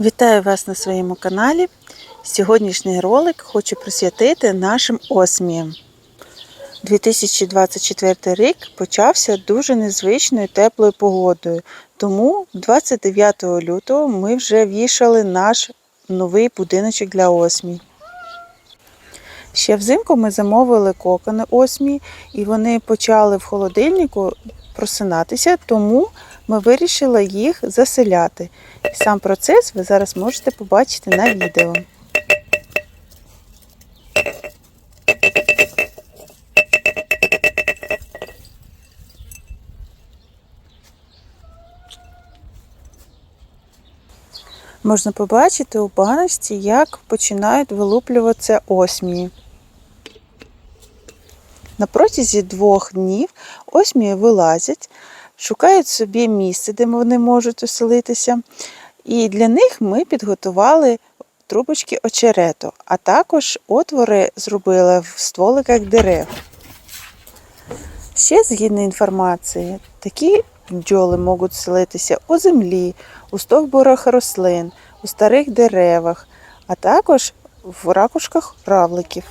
Вітаю вас на своєму каналі. Сьогоднішній ролик хочу присвятити нашим осміям. 2024 рік почався дуже незвичною теплою погодою, тому 29 лютого ми вже вішали наш новий будиночок для осмій. Ще взимку ми замовили кокони осмій, і вони почали в холодильнику просинатися, тому ми вирішили їх заселяти. І сам процес ви зараз можете побачити на відео. Можна побачити у баночці, як починають вилуплюватися осмії. На протязі двох днів осмії вилазять, шукають собі місце, де вони можуть оселитися. І для них ми підготували трубочки очерету, а також отвори зробили в стволиках дерев. Ще згідно інформації, такі бджоли можуть селитися у землі, у стовбурах рослин, у старих деревах, а також в ракушках равликів.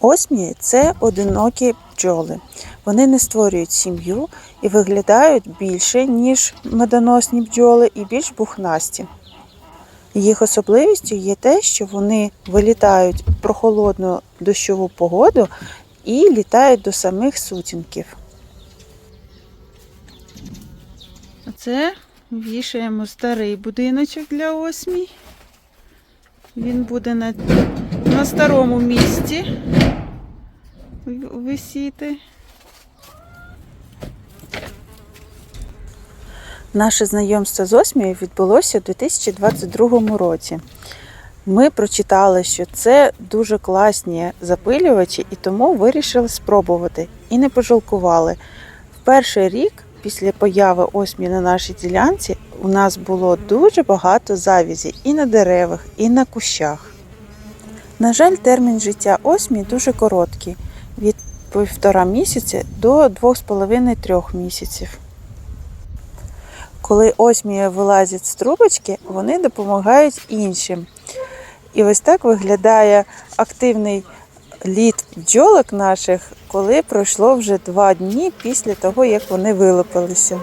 Осмії це одинокі бджоли. Вони не створюють сім'ю і виглядають більше, ніж медоносні бджоли, і більш бухнасті. Їх особливістю є те, що вони вилітають в прохолодну дощову погоду і літають до самих сутінків. Оце вішаємо старий будиночок для осмій. Він буде на, на старому місці висіти. Наше знайомство з осмією відбулося у 2022 році. Ми прочитали, що це дуже класні запилювачі, і тому вирішили спробувати і не пожалкували. В перший рік після появи осмії на нашій ділянці у нас було дуже багато завязі і на деревах, і на кущах. На жаль, термін життя осмії дуже короткий від півтора місяця до 2,5-3 місяців. Коли осмія вилазять з трубочки, вони допомагають іншим. І ось так виглядає активний літ бджолок наших, коли пройшло вже два дні після того, як вони вилупилися.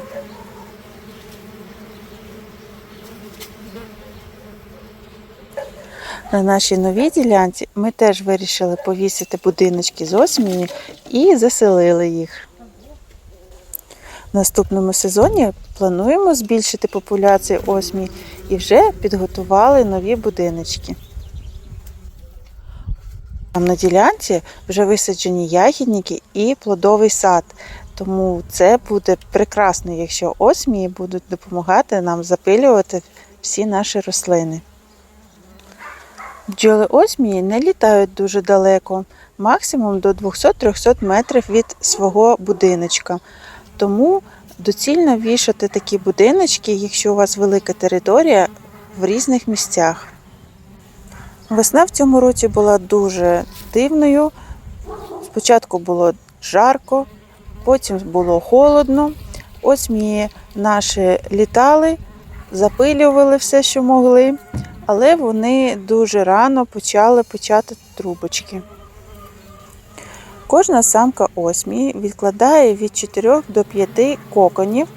На нашій новій ділянці ми теж вирішили повісити будиночки з осмії і заселили їх. В наступному сезоні плануємо збільшити популяцію осмій і вже підготували нові будиночки. Там на ділянці вже висаджені ягідники і плодовий сад. Тому це буде прекрасно, якщо осмії будуть допомагати нам запилювати всі наші рослини. Бджоли осмії не літають дуже далеко, максимум до 200-300 метрів від свого будиночка. Тому доцільно вішати такі будиночки, якщо у вас велика територія, в різних місцях. Весна в цьому році була дуже дивною. Спочатку було жарко, потім було холодно. Осмії наші літали, запилювали все, що могли, але вони дуже рано почали почати трубочки. Кожна самка осмії відкладає від 4 до 5 коконів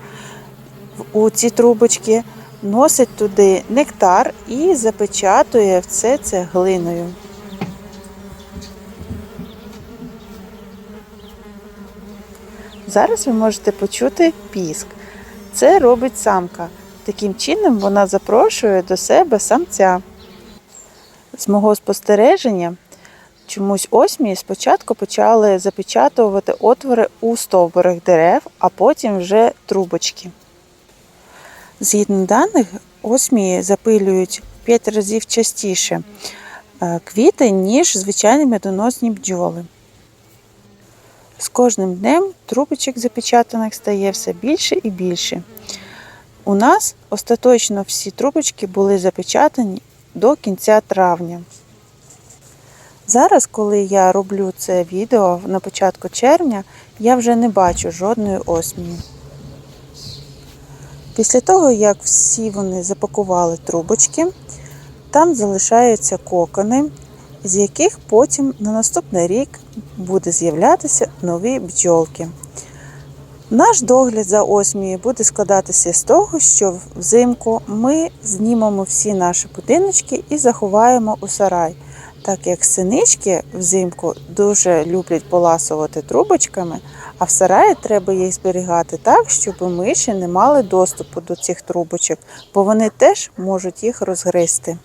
у ці трубочки, носить туди нектар і запечатує все це глиною. Зараз ви можете почути піск. Це робить самка. Таким чином вона запрошує до себе самця. З мого спостереження, чомусь осмії спочатку почали запечатувати отвори у стовбурах дерев, а потім вже трубочки. Згідно даних, осмії запилюють 5 разів частіше е, квіти, ніж звичайні медоносні бджоли. З кожним днем трубочок запечатаних стає все більше і більше. У нас остаточно всі трубочки були запечатані до кінця травня. Зараз, коли я роблю це відео на початку червня, я вже не бачу жодної осмії. Після того, як всі вони запакували трубочки, там залишаються кокони, з яких потім на наступний рік буде з'являтися нові бджолки. Наш догляд за осмією буде складатися з того, що взимку ми знімемо всі наші будиночки і заховаємо у сарай, так як синички взимку дуже люблять поласувати трубочками, а в сараї треба їх зберігати так, щоб миші не мали доступу до цих трубочок, бо вони теж можуть їх розгризти.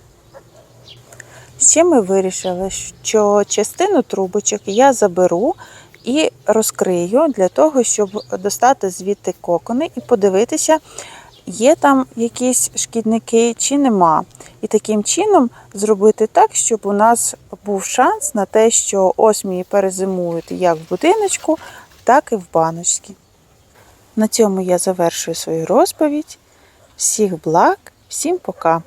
Ще ми вирішили, що частину трубочок я заберу і розкрию для того, щоб достати звідти кокони і подивитися, є там якісь шкідники чи нема. І таким чином зробити так, щоб у нас був шанс на те, що осмії перезимують як в будиночку, так і в баночці. На цьому я завершую свою розповідь. Всіх благ, всім пока!